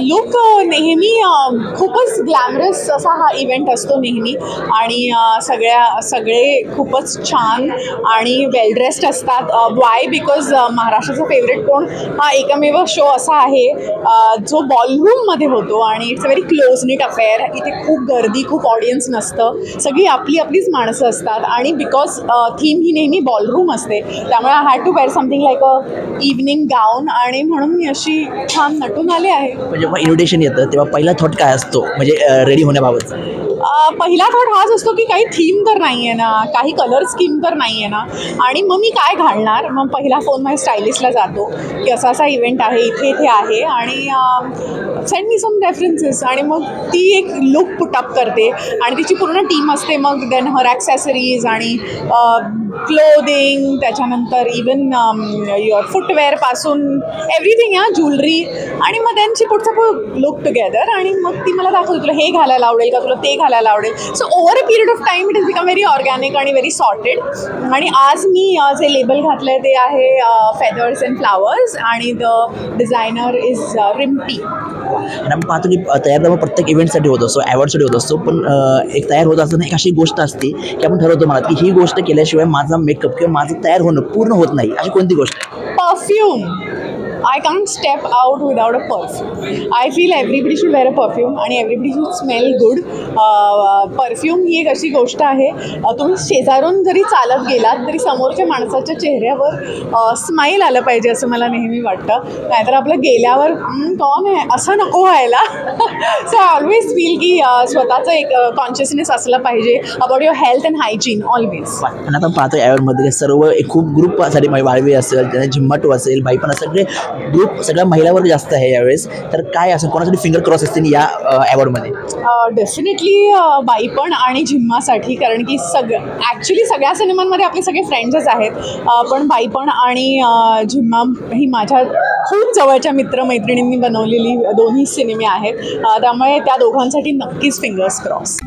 Look नेहमी खूपच glamorous असा हा इव्हेंट असतो नेहमी. आणि सगळ्या सगळे खूपच छान आणि वेल ड्रेस्ड असतात वाय बिकॉज महाराष्ट्राचा फेवरेट कोण? हा एकमेव शो असा आहे जो बॉलरूममध्ये होतो आणि it's a very close knit affair इथे खूप गर्दी खूप ऑडियन्स नसतं. सगळी आपली आपलीच माणसं असतात. आणि बिकॉज थीम ही नेहमी बॉलरूम असते त्यामुळे I had to wear something like a evening gown आणि म्हणून मी अशी छान नटून आले आहे. पण जेव्हा इन्व्हिटेशन येतं तेव्हा पहिला थॉट काय असतो? म्हणजे रेडी होण्याबाबत? पहिला थॉट हाच असतो की काही थीम तर नाही आहे ना काही कलर स्कीम तर नाही आहे ना. आणि मग मी काय घालणार? मग पहिला फोन माझ्या स्टायलिस्टला जातो की असा असा इव्हेंट आहे इथे इथे आहे. आणि सेंड मी सम रेफरन्सेस आणि मग ती एक लुक पुटअप करते. आणि तिची पूर्ण टीम असते मग देन हर ॲक्सेसरीज आणि क्लोदिंग त्याच्यानंतर इवन युअर फुटवेअरपासून एव्हरीथिंग या ज्वेलरी आणि मग त्यांची पुढचं लुक टुगेदर आणि मग ती मला दाखवते तुला हे घालायला आवडेल का? तुला ते घालायला आवडेल. So over a period of time it is become very organic आणि व्हेरी सॉर्टेड आणि आज मी uh, जे लेबल घातलं आहे ते आहे फेदर्स अँड फ्लावर्स आणि द डिझायनर इज रिम्पी आणि आपण पाहतो की तयार तर प्रत्येक इव्हेंटसाठी होत असतो अवॉर्डसाठी होत असतो पण एक तयार होत असताना एक अशी गोष्ट असते की आपण ठरवतो मला की ही गोष्ट केल्याशिवाय माझा मेकअप किंवा माझं तयार होणं पूर्ण होत नाही अशी कोणती गोष्ट आहे? Perfume I can't step out without a perfume I feel everybody should wear a perfume आणि everybody should smell good perfume ही एक अशी गोष्ट आहे. तुम्ही शेजारून जरी चालत गेलात तरी समोरच्या माणसाच्या चेहऱ्यावर स्माईल आलं पाहिजे असं मला नेहमी वाटतं. नाहीतर आपलं गेल्यावर कॉम आहे? असं नको व्हायला. सो आय ऑलवेज फील की स्वतःचं एक कॉन्शियसनेस असलं पाहिजे about your health and hygiene always आणि आता पाहतो यावरमध्ये सर्व एक खूप ग्रुपसाठी वाळवी असेल त्यांना झिम्मटू असेल बाई पण सगळे ग्रुप सगळ्या महिलावर जास्त आहे यावेळेस. तर काय असं कोणासाठी फिंगर क्रॉस असतील या अवॉर्डमध्ये डेफिनेटली बाई पण आणि झिम्मासाठी कारण की सगळं ॲक्च्युली सगळ्या सिनेमांमध्ये आपले सगळे फ्रेंड्सच आहेत. पण बाई पण आणि झिम्मा ही माझ्या खूप जवळच्या मित्रमैत्रिणींनी बनवलेली दोन्ही सिनेमे आहेत. त्यामुळे त्या दोघांसाठी नक्कीच फिंगर्स क्रॉस